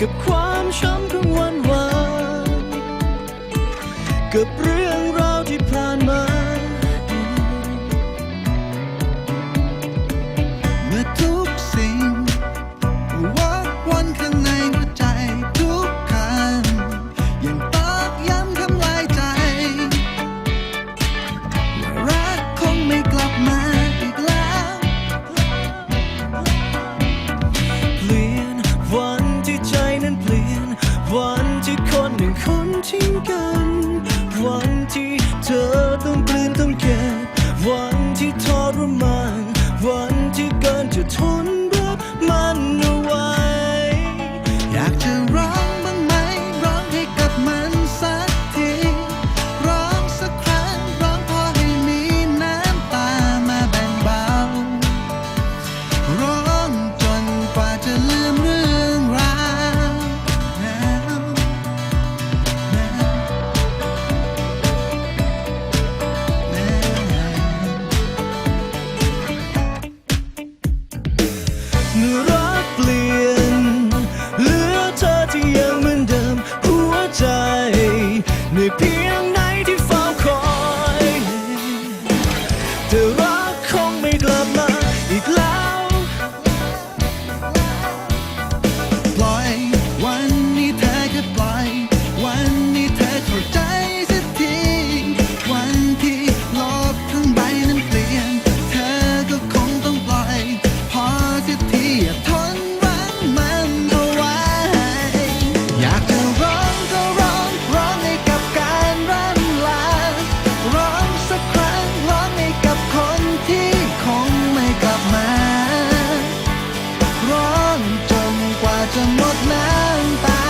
กับความช้ำของวันวานกับเรื่อง วัน ใดน้ำตา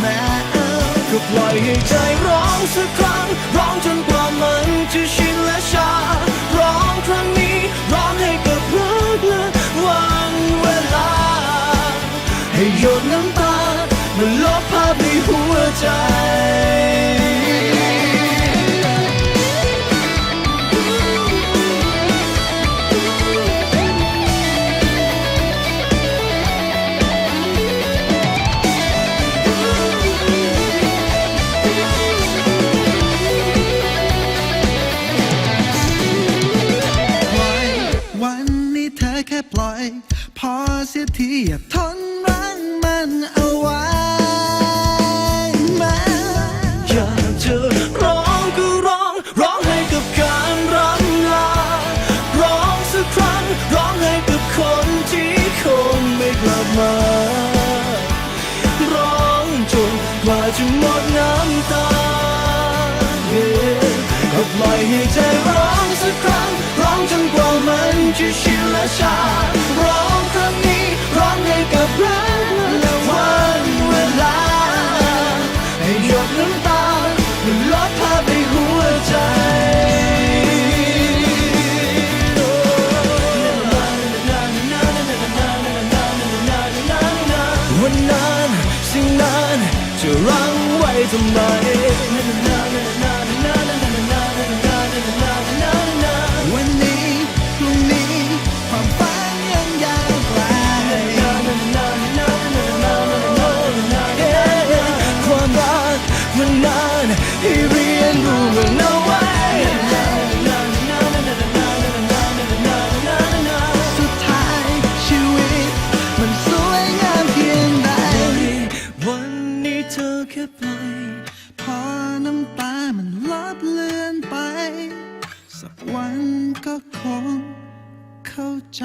แม้เออก็ปล่อยให้ใจร้องสักครั้ง ร้องจนกว่ามันจะชินและชา ร้องครั้งนี้ ร้องให้กับรักและวันเวลา ให้หยดน้ำตามันลบภาพในหัวใจ พอเสียทีอย่าทนรั้งมันเอาไว้แม้อยากจะร้องก็ร้อง ร้องให้กับการรำลา ร้องสักครั้ง ร้องให้กับคนที่คงไม่กลับมา ร้องจนกว่าจะหมดน้ำตา Yeah ก็ปล่อยให้ใจร้องสักครั้ง ร้องจนกว่ามันจะชิน ชาร้องครั้งนี้ร้องให้กับรักและวันเวลา ให้หยดน้ำตามันลดภาพในหัวใจวันนั้นสิ่งนั้นจะรั้งไว้ทำไม ก็คงเข้าใจ